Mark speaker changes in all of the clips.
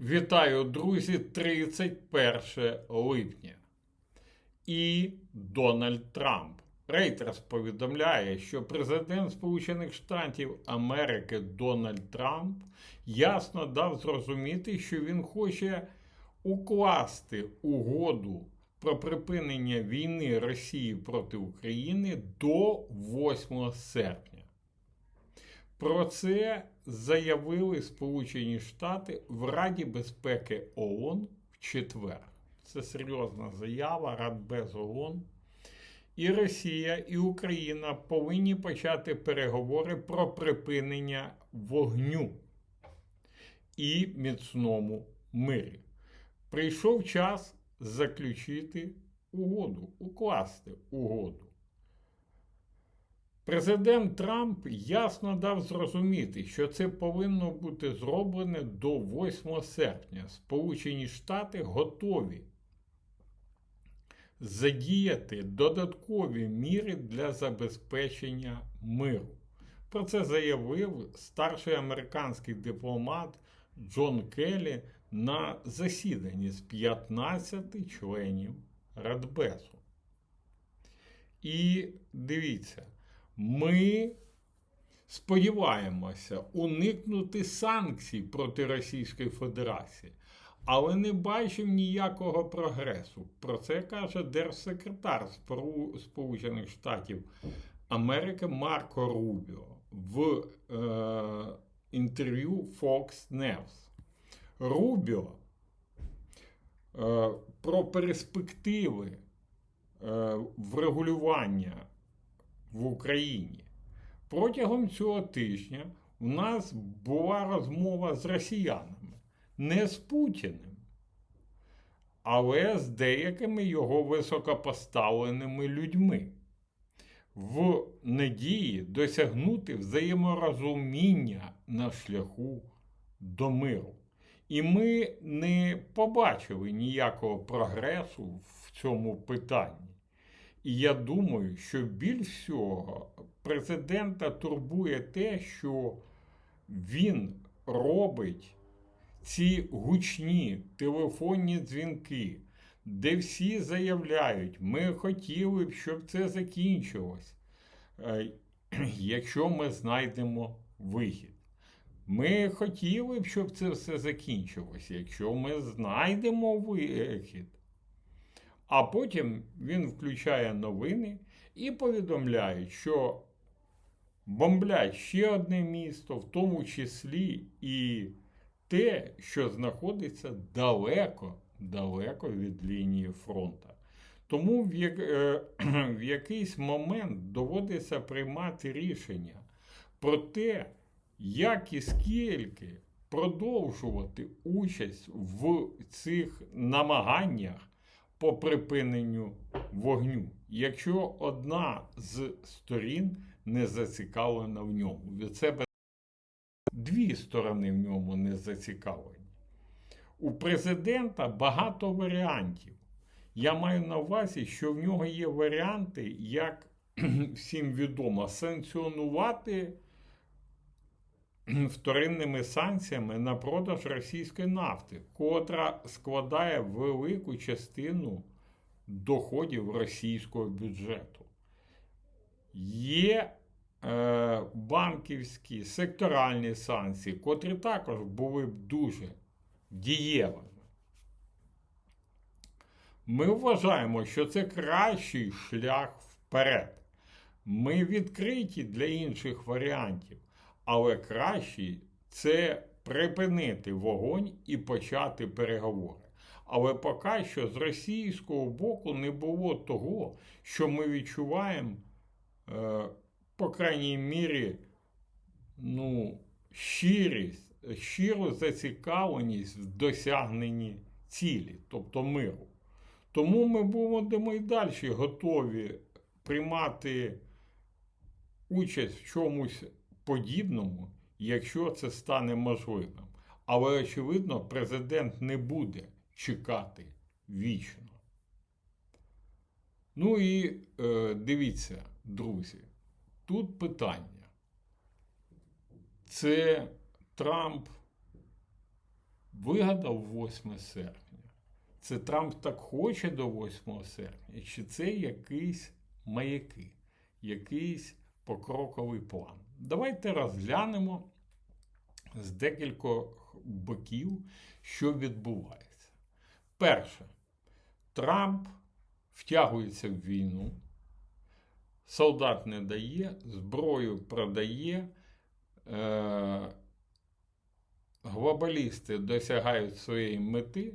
Speaker 1: Вітаю, друзі, 31 липня. І Дональд Трамп. Рейтерс повідомляє, що президент Сполучених Штатів Америки Дональд Трамп ясно дав зрозуміти, що він хоче укласти угоду про припинення війни Росії проти України до 8 серпня. Про це заявили Сполучені Штати в Раді безпеки ООН в четвер. Це серйозна заява Радбез ООН. І Росія, і Україна повинні почати переговори про припинення вогню і міцному мирі. Прийшов час заключити угоду, укласти угоду. Президент Трамп ясно дав зрозуміти, що це повинно бути зроблене до 8 серпня. Сполучені Штати готові задіяти додаткові міри для забезпечення миру. Про це заявив старший американський дипломат Джон Келлі на засіданні з 15 членів Радбезу. І дивіться. Ми сподіваємося уникнути санкцій проти Російської Федерації, але не бачимо ніякого прогресу. Про це каже держсекретар Сполучених Штатів Америки Марко Рубіо в е, інтерв'ю Fox News. Рубіо е, про перспективи е, врегулювання в Україні. Протягом цього тижня в нас була розмова з росіянами, не з Путіним, але з деякими його високопоставленими людьми. В надії досягнути взаєморозуміння на шляху до миру. І ми не побачили ніякого прогресу в цьому питанні. І я думаю, що більш всього президента турбує те, що він робить ці гучні телефонні дзвінки, де всі заявляють, ми хотіли б, щоб це закінчилось, е, якщо ми знайдемо вихід. Ми хотіли б, щоб це все закінчилось, якщо ми знайдемо вихід. А потім він включає новини і повідомляє, що бомблять ще одне місто, в тому числі і те, що знаходиться далеко, далеко від лінії фронту. Тому в, як, е, в якийсь момент доводиться приймати рішення про те, як і скільки продовжувати участь в цих намаганнях по припиненню вогню, якщо одна з сторін не зацікавлена в ньому. Від себе дві сторони в ньому не зацікавлені. У президента багато варіантів. Я маю на увазі, що в нього є варіанти, як всім відомо, санкціонувати вторинними санкціями на продаж російської нафти, котра складає велику частину доходів російського бюджету. Є е, банківські секторальні санкції, котрі також були б дуже дієвими. Ми вважаємо, що це кращий шлях вперед. Ми відкриті для інших варіантів. Але краще це припинити вогонь і почати переговори. Але поки що з російського боку не було того, що ми відчуваємо, е, по крайній мірі, ну, щирість, щиру зацікавленість в досягненні цілі, тобто миру. Тому ми будемо і далі готові приймати участь в чомусь подібному, якщо це стане можливим. Але, очевидно, президент не буде чекати вічно. Ну і е, дивіться, друзі, тут питання. Це Трамп вигадав 8 серпня? Це Трамп так хоче до 8 серпня, чи це якісь маяки, якийсь покроковий план? Давайте розглянемо з декількох боків, що відбувається. Перше, Трамп втягується в війну, солдат не дає, зброю продає. Е- глобалісти досягають своєї мети,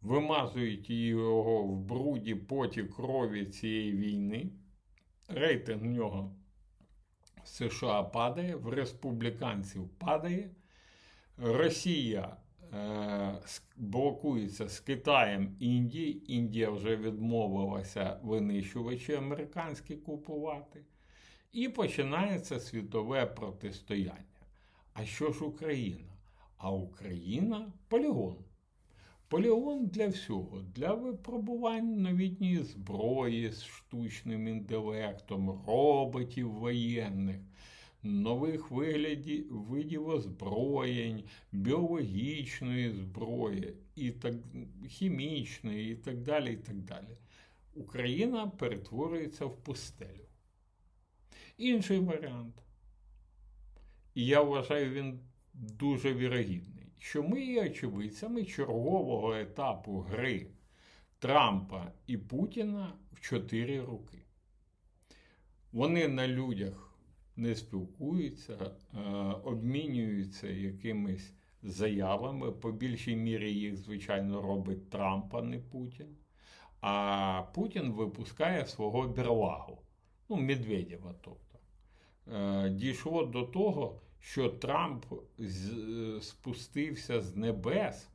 Speaker 1: вимазують його в бруді поті крові цієї війни. Рейтинг в нього США падає, в республіканців падає. Росія е, блокується з Китаєм Індії. Індія вже відмовилася винищувачі американські купувати. І починається світове протистояння. А що ж Україна? А Україна полігон. Полігон для всього, для випробувань новітньої зброї з штучним інтелектом, роботів воєнних, нових виглядів, видів озброєнь, біологічної зброї, і так, хімічної і так далі. і так далі. Україна перетворюється в пустелю. Інший варіант. І я вважаю, він дуже вірогідний, що ми є очевидцями чергового етапу гри Трампа і Путіна в чотири роки. Вони на людях не спілкуються, е, обмінюються якимись заявами. По більшій мірі їх, звичайно, робить Трамп, а не Путін. А Путін випускає свого берлагу, ну, Медведєва, тобто. Е, дійшло до того, що Трамп спустився з небес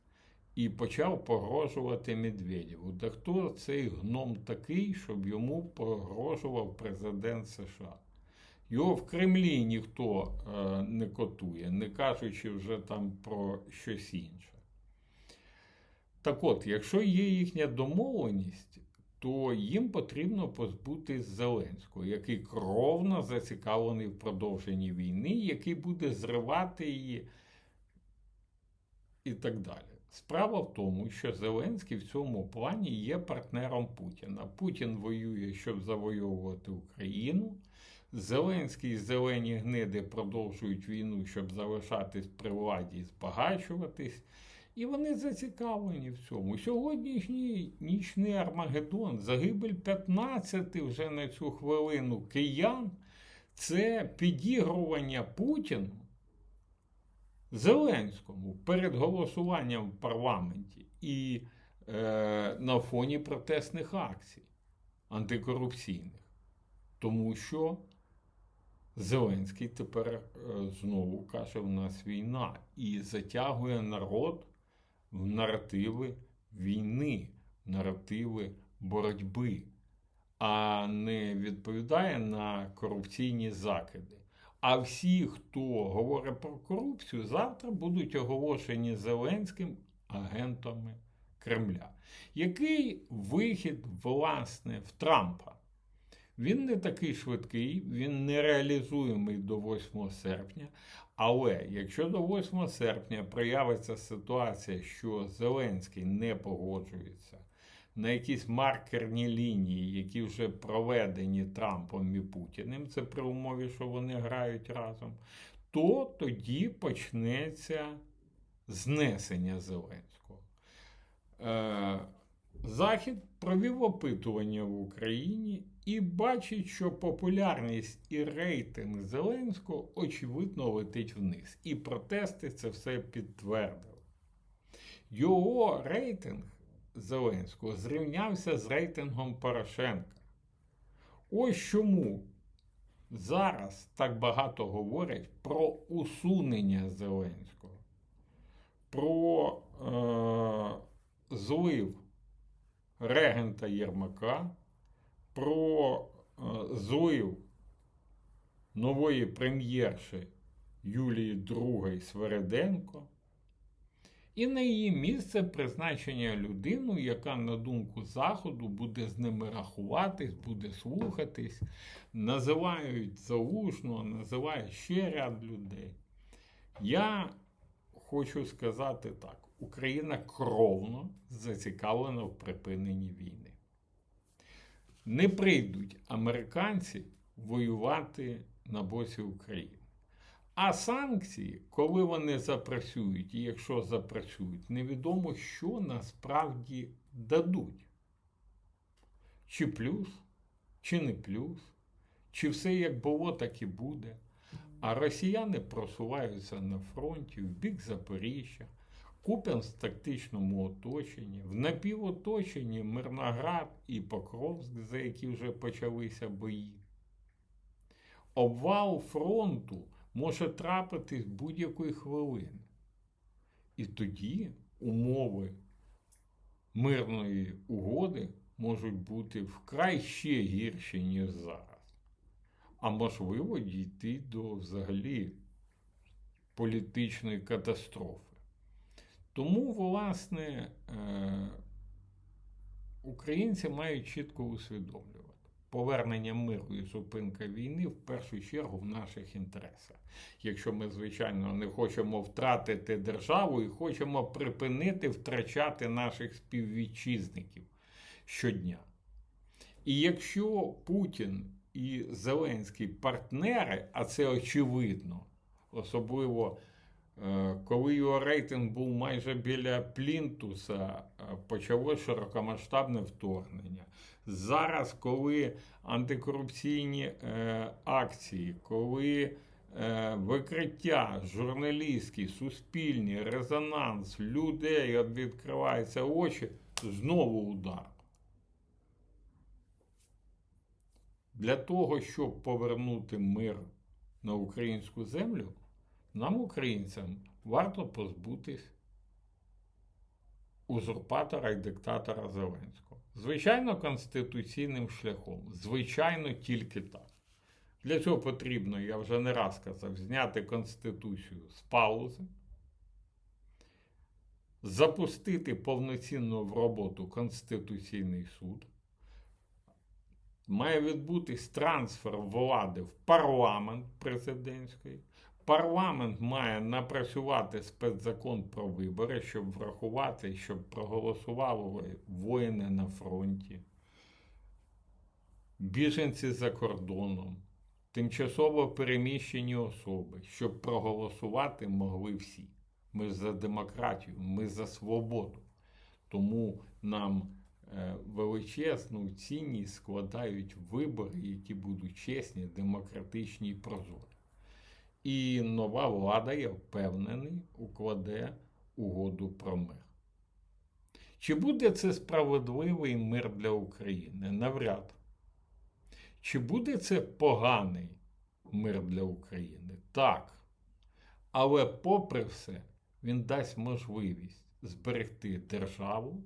Speaker 1: і почав погрожувати Медведєву. Та хто цей гном такий, щоб йому погрожував президент США? Його в Кремлі ніхто е, не котує, не кажучи вже там про щось інше. Так от, якщо є їхня домовленість, то їм потрібно позбутись Зеленського, який кровно зацікавлений в продовженні війни, який буде зривати її і так далі. Справа в тому, що Зеленський в цьому плані є партнером Путіна. Путін воює, щоб завойовувати Україну. Зеленський і зелені гниди продовжують війну, щоб залишатись при владі і збагачуватись. І вони зацікавлені в цьому. Сьогоднішній нічний Армагеддон, загибель 15 вже на цю хвилину киян це підігрування Путіну Зеленському перед голосуванням в парламенті і е, на фоні протестних акцій антикорупційних. Тому що Зеленський тепер е, знову каже: в нас війна і затягує народ в наративи війни, наративи боротьби, а не відповідає на корупційні закиди. А всі, хто говорить про корупцію, завтра будуть оголошені Зеленським агентами Кремля. Який вихід, власне, в Трампа? Він не такий швидкий, він нереалізуємий до 8 серпня. Але якщо до 8 серпня проявиться ситуація, що Зеленський не погоджується на якісь маркерні лінії, які вже проведені Трампом і Путіним, це при умові, що вони грають разом, то тоді почнеться знесення Зеленського. Е, Захід провів опитування в Україні і бачить, що популярність і рейтинг Зеленського очевидно летить вниз. І протести це все підтвердили. Його рейтинг Зеленського зрівнявся з рейтингом Порошенка. Ось чому зараз так багато говорять про усунення Зеленського, про е, злив регента Єрмака про е, злив нової прем'єрши Юлії II Свереденко. І на її місце призначення людину, яка, на думку Заходу, буде з ними рахуватись, буде слухатись, називають залужно, називають ще ряд людей. Я хочу сказати так: Україна кровно зацікавлена в припиненні війни. Не прийдуть американці воювати на боці України. А санкції, коли вони запрацюють, і якщо запрацюють, невідомо, що насправді дадуть. Чи плюс, чи не плюс, чи все як було, так і буде. А росіяни просуваються на фронті в бік Запоріжжя, Куп'янськ в тактичному оточенні, в напівоточенні Мирноград і Покровськ, за які вже почалися бої. Обвал фронту може трапитись будь-якої хвилини. І тоді умови мирної угоди можуть бути вкрай ще гірші, ніж зараз. А можливо, дійти до взагалі політичної катастрофи. Тому, власне, е, українці мають чітко усвідомлювати. Повернення миру і зупинка війни в першу чергу в наших інтересах. Якщо ми, звичайно, не хочемо втратити державу і хочемо припинити втрачати наших співвітчизників щодня. І якщо Путін і Зеленський партнери, а це очевидно, особливо коли його рейтинг був майже біля Плінтуса, е, почалося широкомасштабне вторгнення. Зараз, коли антикорупційні е, акції, коли е, викриття журналістські, суспільні, резонанс, людей відкриваються очі, знову удар. Для того, щоб повернути мир на українську землю, нам, українцям, варто позбутись узурпатора і диктатора Зеленського. Звичайно, конституційним шляхом. Звичайно, тільки так. Для цього потрібно, я вже не раз казав, зняти Конституцію з паузи, запустити повноцінно в роботу Конституційний суд. Має відбутись трансфер влади в парламент президентський. Парламент має напрацювати спецзакон про вибори, щоб врахувати, щоб проголосували воїни на фронті, біженці за кордоном, тимчасово переміщені особи, щоб проголосувати могли всі. Ми за демократію, ми за свободу. Тому нам е, величезну цінність складають вибори, які будуть чесні, демократичні і прозорі. І нова влада, я впевнений, укладе угоду про мир. Чи буде це справедливий мир для України? Навряд. Чи буде це поганий мир для України? Так. Але, попри все, він дасть можливість зберегти державу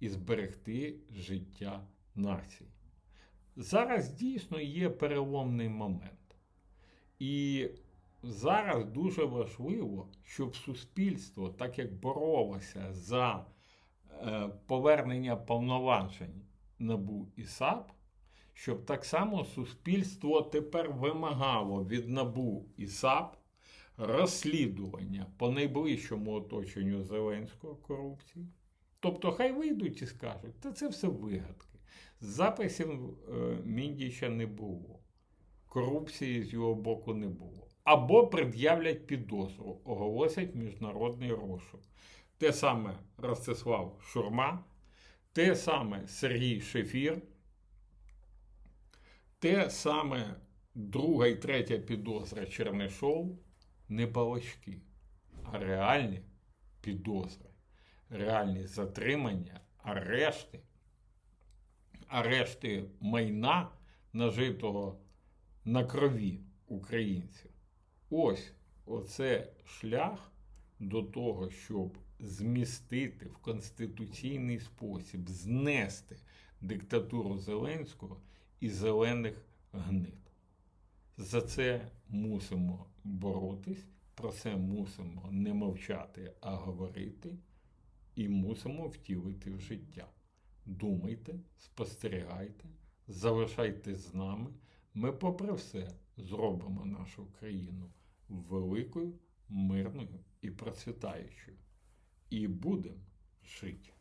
Speaker 1: і зберегти життя нації. Зараз дійсно є переломний момент. І зараз дуже важливо, щоб суспільство, так як боролося за е, повернення повноважень НАБУ і САП, щоб так само суспільство тепер вимагало від НАБУ і САП розслідування по найближчому оточенню Зеленського корупції. Тобто, хай вийдуть і скажуть, та це все вигадки. Записів е, Міндіча не було корупції з його боку не було. Або пред'являть підозру, оголосять міжнародний розшук. Те саме Ростислав Шурма, те саме Сергій Шефір, те саме друга і третя підозра Чернишов не балачки, а реальні підозри, реальні затримання, арешти, арешти майна нажитого на крові українців. Ось оце шлях до того, щоб змістити в конституційний спосіб, знести диктатуру Зеленського і зелених гнид. За це мусимо боротись, про це мусимо не мовчати, а говорити, і мусимо втілити в життя. Думайте, спостерігайте, залишайтесь з нами. Ми, попри все, зробимо нашу країну великою, мирною і процвітаючою. І будемо жити.